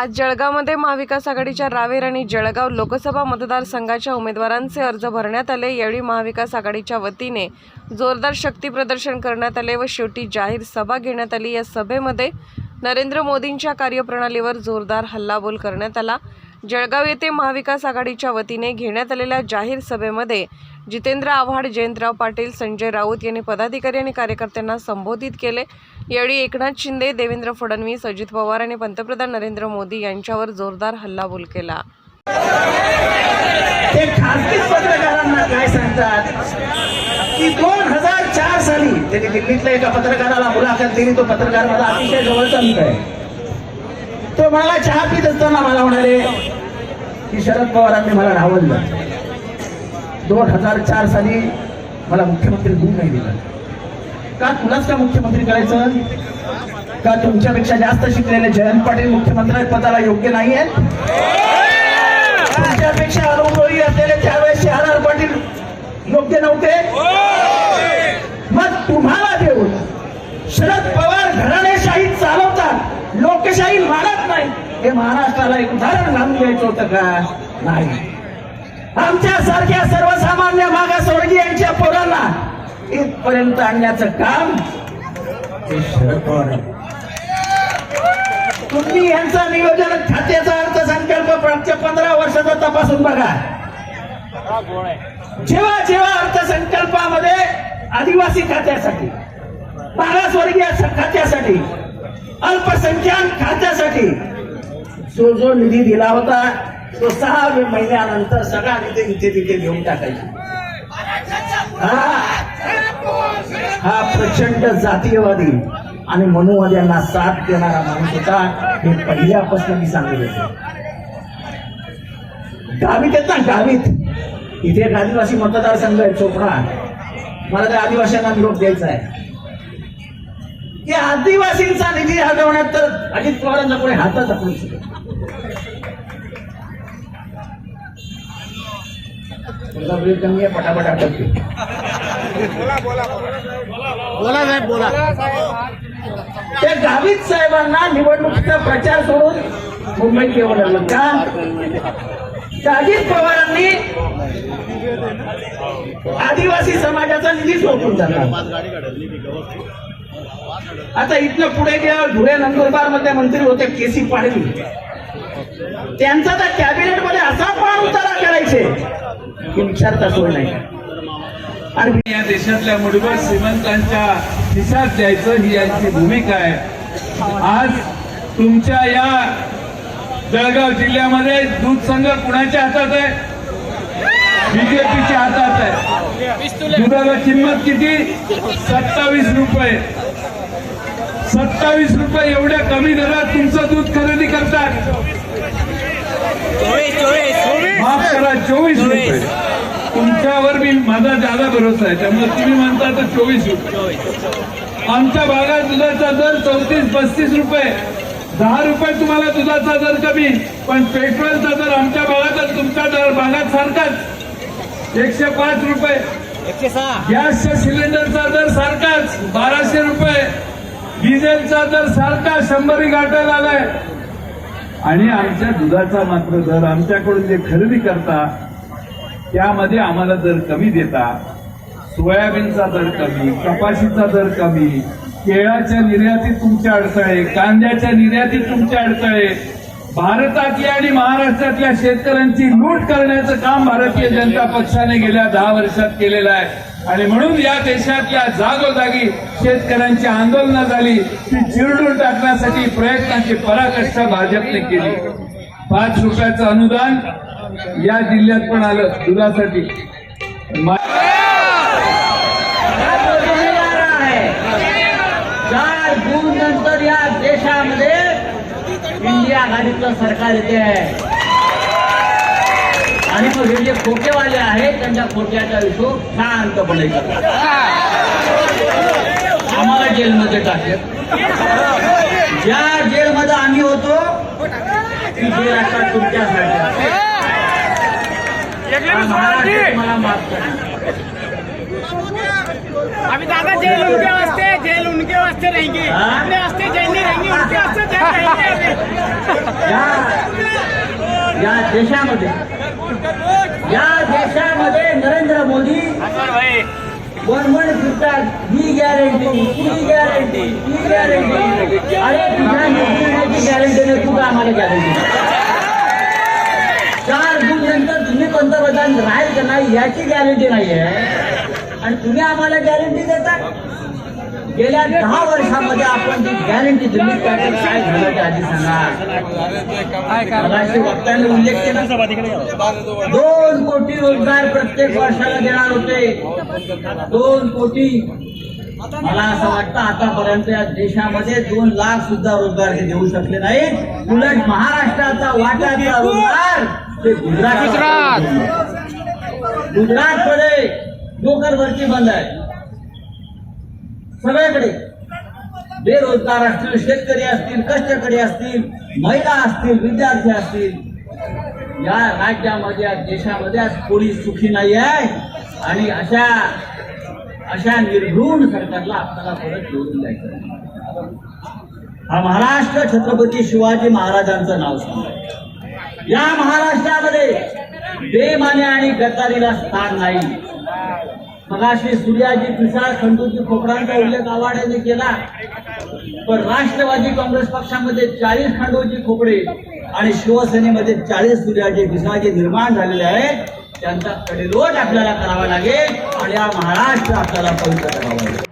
आज जळगावमध्ये महाविकास आघाडीच्या रावेर आणि जळगाव लोकसभा मतदारसंघाच्या उमेदवारांचे अर्ज भरण्यात आले. यावेळी महाविकास आघाडीच्या वतीने जोरदार शक्ती प्रदर्शन करण्यात आले व शेवटी जाहीर सभा घेण्यात आली. या सभेमध्ये नरेंद्र मोदींच्या कार्यप्रणालीवर जोरदार हल्लाबोल करण्यात आला. जळगाव येथे महाविकास आघाडीच्या वतीने घेण्यात आलेल्या जाहीर सभेमध्ये जितेंद्र आव्हाड जयंतराव पाटील संजय राऊत यांनी पदाधिकारी आणि कार्यकर्त्यांना संबोधित केले. यावेळी एकनाथ शिंदे देवेंद्र फडणवीस अजित पवार आणि पंतप्रधान नरेंद्र मोदी यांच्यावर जोरदार हल्लाबोल केला. ते पत्रकारांना काय सांगतात? की दोन हजार चार साली त्यांनी दिल्लीतल्या एका पत्रकाराला मुलाखत दिली. तो पत्रकार मला अतिशय जवळचा मित्र आहे. तो मला चहा पित असताना मला म्हणाले की शरद पवारांनी मला डावललं दोन हजार चार साली मला मुख्यमंत्री होऊ नाही दिलं. का तुलाच का मुख्यमंत्री करायचं? का तुमच्यापेक्षा जास्त शिकलेले जयंत पाटील मुख्यमंत्री पदाला योग्य नाही आहेत तुमच्यापेक्षा अनुभवी असलेले त्यावेळेस शहादार पाटील योग्य नव्हते मग तुम्हाला देऊन शरद पवार घराणेशाही चालवतात लोकशाही मानत नाही हे महाराष्ट्राला एक उदाहरण घालून द्यायचं होतं का? नाही. आमच्या सारख्या सर्वसामान्य मागासवर्गीयांच्या पोरांना इथपर्यंत आणण्याचं काम तुम्ही यांचा नियोजन खात्याचा अर्थसंकल्प मागच्या पंधरा वर्षाचा तपासून बघा. जेव्हा जेव्हा अर्थसंकल्पामध्ये आदिवासी खात्यासाठी मागासवर्गीय खात्यासाठी अल्पसंख्याक खात्यासाठी तो जो निधी दिला होता तो सहा महिन्यानंतर सगळा निधी इथे तिथे घेऊन टाकायचा. हा. प्रचंड जातीयवादी आणि मनुवाद्यांना साथ देणारा माणूस होता हे पहिल्यापासून मी सांगत होतो. गावीत आहेत ना गावीत. इथे एक आदिवासी मतदारसंघ आहे चोपडा. मला त्या आदिवासींना निरोप द्यायचा आहे. की आदिवासींचा निधी हटवण्यात तर अजित पवारांचा कोणी हातच आपण शकत तुमचा वेळ कमी आहे पटापट आटपते बोला साहेब बोला. त्या गावित साहेबांना निवडणुकीचा प्रचार सोडून मुंबईत येऊ लागलं का? अजित पवारांनी आदिवासी समाजाचा निधी सोडून टाकला. आता इथनं पुढे गेल्या धुळे नंदुरबारमध्ये मंत्री होते के सी पाटील. त्यांचा तर कॅबिनेटमध्ये असा पाण उतारा करायचे विचारता सोय नाही आणि या देशातल्या मुठभर श्रीमंतांच्या खिशात द्यायचं ही यांची भूमिका आहे. आज तुमच्या या जळगाव जिल्ह्यामध्ये दूध संघ कुणाच्या हातात आहे? बीजेपीच्या हातात आहे. दुधाला किंमत किती? सत्तावीस रुपये. सत्तावीस रुपये एवढ्या कमी दरात तुमचं दूध खरेदी करतात. चोवीस रुपये. तुमच्यावर मी माझा जादा भरोसा आहे. त्यामुळे तुम्ही म्हणता तर चोवीस रुपये. आमच्या भागात दुधाचा दर चौतीस पस्तीस रुपये. दहा रुपये तुम्हाला दुधाचा दर कमी. पण पेट्रोलचा दर आमच्या भागात आणि तुमच्या दर भागात सारखाच. एकशे पाच रुपये. गॅसच्या सिलेंडरचा दर सारखाच. बाराशे रुपये. डिझेलचा दर सारखा. शंभरी गाठायला आलाय आणि आमच्या दुधाचा मात्र दर आमच्याकडून जे खरेदी करता त्यामध्ये आम्हाला दर कमी देता. सोयाबीनचा दर कमी कपाशीचा दर कमी केळाच्या निर्यातीत तुमच्या अडथळे कांद्याच्या निर्यातीत तुमच्या अडथळे. भारतातल्या आणि महाराष्ट्रातल्या शेतकऱ्यांची लूट करण्याचं काम भारतीय जनता पक्षाने गेल्या दहा वर्षात केलेलं आहे. आणि म्हणून या देशातल्या जागोजागी शेतकऱ्यांची आंदोलनं झाली ती चिरडून टाकण्यासाठी प्रयत्नाची पराकाष्ठा भाजपने केली. पाच रुपयाचं अनुदान या जिल्ह्यात पण आलं दुधासाठी मा- चार जून नंतर या देशामध्ये आघाडीचं सरकार येते आहे. आणि मग हे जे खोटेवाले आहेत त्यांच्या खोट्याचा हिशोब शांतपणे करतात. आम्हाला जेलमध्ये टाकेल. ज्या जेलमध्ये आम्ही होतो ती जेल आता तुमच्यासाठी तुम्हाला माफ करा. अभी दादा जेल उनके वास्ते जेल उनके वास्ते रहेंगे? अपने वास्ते या देशामध्ये या देशामध्ये नरेंद्र मोदी बनवण फिरतात ही गॅरंटी ही गॅरंटी ही गॅरंटी अरे तुझ्या निर्णयाची गॅरंटी नाही तू का आम्हाला गॅरंटी चार जून नंतर तुम्ही पंतप्रधान राहील का नाही याची गॅरंटी नाहीये. आणि तुम्ही आम्हाला गॅरंटी देता? गेल्या दहा वर्षामध्ये आपण जी गॅरंटी दिली त्याचं काय झालं ते आधी सांगा. वक्त्यांनी उल्लेख केला. दोन कोटी रोजगार प्रत्येक वर्षाला देणार होते. दोन कोटी. मला असं वाटतं आतापर्यंत या देशामध्ये दोन लाख सुद्धा रोजगार हे देऊ शकले नाहीत उलट महाराष्ट्राचा वाट्याचा रोजगार ते गुजरात गुजरात. मध्ये नोकर भरती बंद आहे. सगळीकडे बेरोजगार असतील शेतकरी असतील कष्टकरी असतील महिला असतील विद्यार्थी असतील या राज्यामध्ये देशामध्ये आज कोणी सुखी नाही आहे आणि अशा अशा निर्घृण सरकारला आपल्याला परत निवडून द्यायचं हा महाराष्ट्र छत्रपती शिवाजी महाराजांचं नाव सांग. या महाराष्ट्रामध्ये बेमाने आणि गद्दारीला स्थान नाही. मगाशी सूर्याजी पिसाळ खंडूजी खोपरांचा उल्लेख आवाड्याने केला. पण राष्ट्रवादी काँग्रेस पक्षामध्ये चाळीस खंडोजी खोपडे आणि शिवसेनेमध्ये चाळीस सूर्याजी पिसाळजी निर्माण झालेले आहेत त्यांचा कडेलोट आपल्याला करावा लागेल आणि हा महाराष्ट्र आपल्याला पवित्र करावा लागेल.